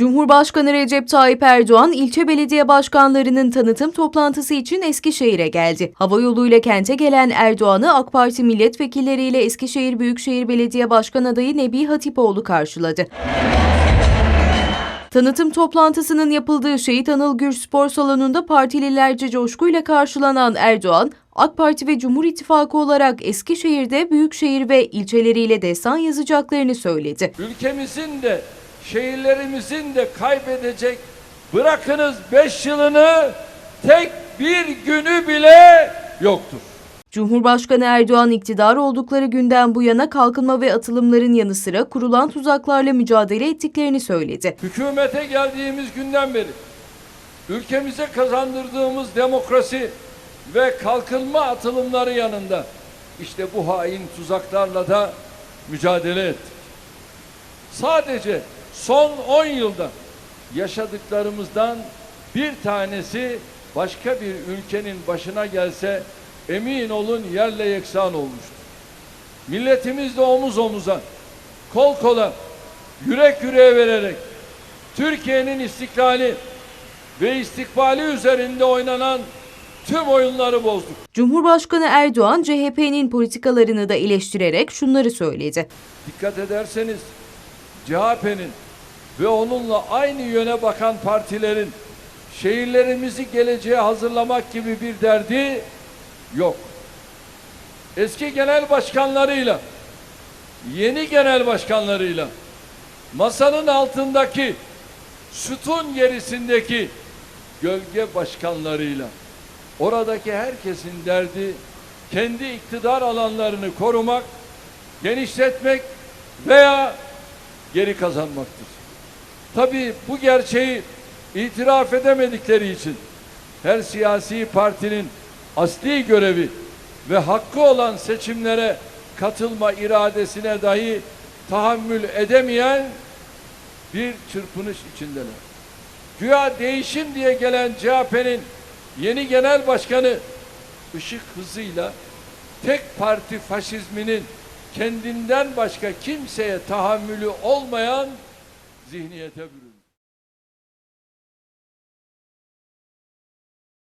Cumhurbaşkanı Recep Tayyip Erdoğan ilçe belediye başkanlarının tanıtım toplantısı için Eskişehir'e geldi. Hava yoluyla kente gelen Erdoğan'ı AK Parti milletvekilleriyle Eskişehir Büyükşehir Belediye Başkan adayı Nebi Hatipoğlu karşıladı. Tanıtım toplantısının yapıldığı Şehit Anıl Gür Spor Salonu'nda partililerce coşkuyla karşılanan Erdoğan, AK Parti ve Cumhur İttifakı olarak Eskişehir'de büyükşehir ve ilçeleriyle destan yazacaklarını söyledi. ülkemizin de şehirlerimizin de kaybedecek bırakınız beş yılını tek bir günü bile yoktur. Cumhurbaşkanı Erdoğan iktidar oldukları günden bu yana kalkınma ve atılımların yanı sıra kurulan tuzaklarla mücadele ettiklerini söyledi. Hükümete geldiğimiz günden beri ülkemize kazandırdığımız demokrasi ve kalkınma atılımları yanında işte bu hain tuzaklarla da mücadele ettik. Sadece son 10 yılda yaşadıklarımızdan bir tanesi başka bir ülkenin başına gelse emin olun yerle yeksan olmuştur. Milletimizle omuz omuza, kol kola, yürek yüreğe vererek Türkiye'nin istiklali ve istikbali üzerinde oynanan tüm oyunları bozduk. Cumhurbaşkanı Erdoğan CHP'nin politikalarını da eleştirerek şunları söyledi. Dikkat ederseniz CHP'nin ve onunla aynı yöne bakan partilerin şehirlerimizi geleceğe hazırlamak gibi bir derdi yok. Eski genel başkanlarıyla yeni genel başkanlarıyla masanın altındaki sütun gerisindeki gölge başkanlarıyla oradaki herkesin derdi kendi iktidar alanlarını korumak, genişletmek veya geri kazanmaktır. Tabii bu gerçeği itiraf edemedikleri için her siyasi partinin asli görevi ve hakkı olan seçimlere katılma iradesine dahi tahammül edemeyen bir çırpınış içindeler. Güya değişim diye gelen CHP'nin yeni genel başkanı ışık hızıyla tek parti faşizminin kendinden başka kimseye tahammülü olmayan zihniyete bürünüyor.